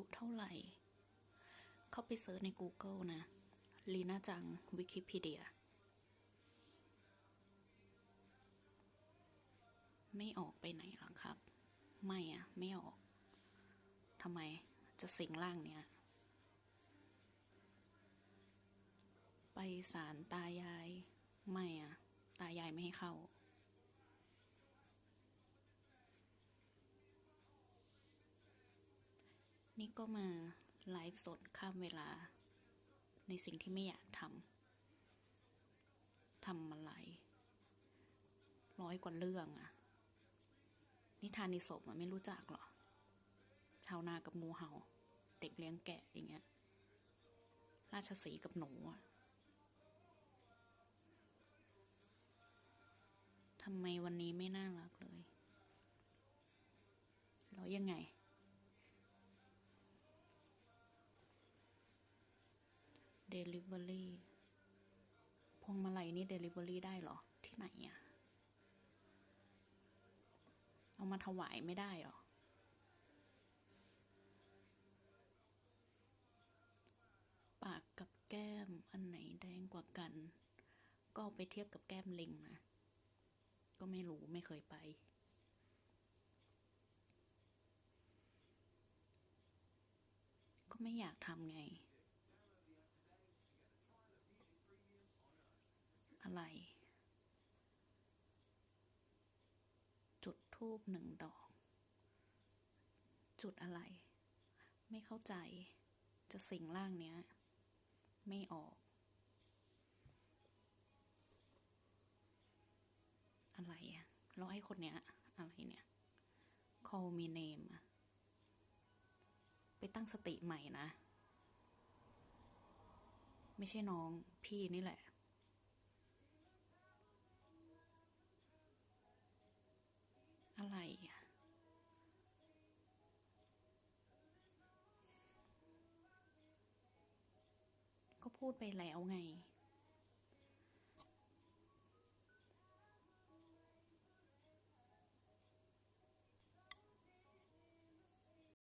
ยุเท่าไหร่ เข้าไปเซิร์ชใน Google นะลีน่าจังวิกิพีเดีย ไม่ออกไปไหนหรอครับ ไม่อะไม่ออกทำไมจะสิงร่างเนี้ยไปศาลตายาย ไม่อะตายายไม่ให้เข้า นี่ก็มาไลฟ์สดข้ามเวลา ในสิ่งที่ไม่อยากทำทำอะไร ร้อยกว่าเรื่องอะนิทานในศพอะไม่รู้จักหรอชาวนากับงูเห่า เด็กเลี้ยงแกะอย่างเงี้ย ราชสีกับหนูอะทำไมวันนี้ไม่น่ารักเลย แล้วยังไง Delivery พวงมาลัยนี่ Delivery ได้หรอ ที่ไหนอะเอามาถวายไม่ได้หรอ ปากกับแก้มอันไหนแดงกว่ากัน ก็ไปเทียบกับแก้มลิงนะ ก็ไม่รู้ไม่เคยไปก็ไม่อยากทำไง อะไร จุด ทูบหนึ่งดอก จุดอะไร ไม่เข้าใจ จะสิงร่างเนี้ย ไม่ออก อะไรอะแล้วไอ้คนเนี้ย อะไรเนี่ย call me name อะไปตั้งสติใหม่นะ ไม่ใช่น้องพี่นี่แหละ พูดไปแล้วไง